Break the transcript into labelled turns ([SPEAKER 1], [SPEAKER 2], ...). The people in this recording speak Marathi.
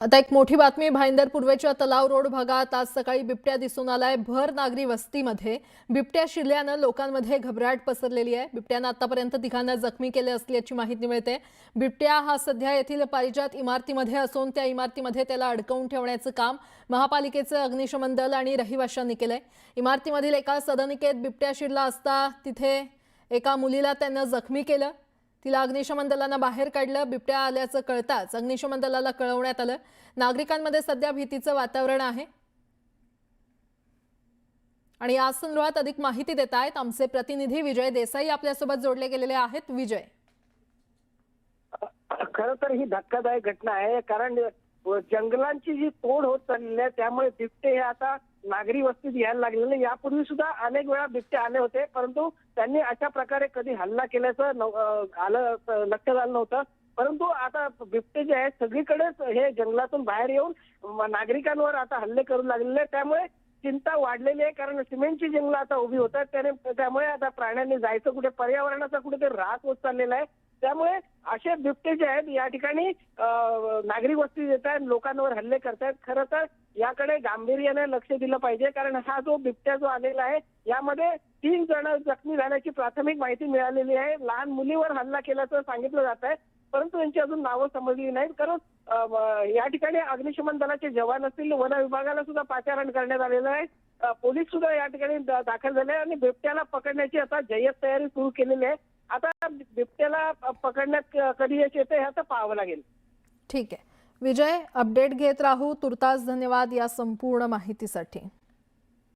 [SPEAKER 1] आता एक मोठी बातमी भाईंदर पूर्वेच्या तलाव रोड भागात आज सकाळी बिबट्या दिसून आलाय. भर नागरी वस्तीमध्ये बिबट्या शिरल्यानं लोकांमध्ये घबराट पसरलेली आहे. बिबट्यानं आतापर्यंत तिघांना जखमी केले असल्याची माहिती मिळते. बिबट्या हा सध्या येथील पारिजात इमारतीमध्ये असून त्या इमारतीमध्ये त्याला अडकवून ठेवण्याचं काम महापालिकेचं अग्निशमन दल आणि रहिवाशांनी केलंय. इमारतीमधील एका सदनिकेत बिबट्या शिरला असता तिथे एका मुलीला त्यानं जखमी केलं. तिला अग्निशमन दलानं बाहेर काढलं बिबट्या आल्याचं कळताच अग्निशमन दलाला कळवण्यात आलं. नागरिकांमध्ये सध्या भीतीचं वातावरण आहे. आणि या संदर्भात अधिक माहिती देत आहेत आमचे प्रतिनिधी विजय देसाई आपल्यासोबत जोडले गेलेले आहेत. विजय.
[SPEAKER 2] खर तर ही धक्कादायक घटना आहे कारण जंगलांची जी तोड होत चाललेली आहे त्यामुळे बिबटे हे आता नागरी वस्तीत यायला लागलेले यापूर्वी सुद्धा अनेक वेळा बिबटे आले होते परंतु त्यांनी अशा प्रकारे कधी हल्ला केल्याचं आलं लक्षात आलं नव्हतं. परंतु आता बिबटे जे आहेत सगळीकडेच हे जंगलातून बाहेर येऊन नागरिकांवर आता हल्ले करू लागलेले आहेत. त्यामुळे चिंता वाढलेली आहे कारण सिमेंटची जंगलं आता उभी होतात त्याने त्यामुळे आता प्राण्यांनी जायचं कुठे पर्यावरणाचा कुठेतरी ऱ्हास होत चाललेला आहे. त्यामुळे असे बिबटे जे आहेत या ठिकाणी नागरिक वस्ती देत आहेत लोकांवर हल्ले करतायत खरं तर याकडे गांभीर्याने लक्ष दिलं पाहिजे कारण हा जो बिबट्या जो आलेला आहे यामध्ये तीन जण जखमी झाल्याची प्राथमिक माहिती मिळालेली आहे. लहान मुलीवर हल्ला केल्याचं सांगितलं जात आहे परंतु यांची अजून नावं समजली नाहीत. कारण या ठिकाणी अग्निशमन दलाचे जवान असतील वन विभागाला सुद्धा पाचारण करण्यात आलेलं आहे. पोलीस सुद्धा या ठिकाणी दाखल झाले आणि बिबट्याला पकडण्याची आता जय्यत तयारी सुरू केलेली आहे. आता बिबट्याला पकडण्यात कधी यश येते हे आता पाहावं लागेल.
[SPEAKER 1] ठीक आहे. विजय अपडेट घेत राहू. तुर्तास धन्यवाद या संपूर्ण माहितीसाठी.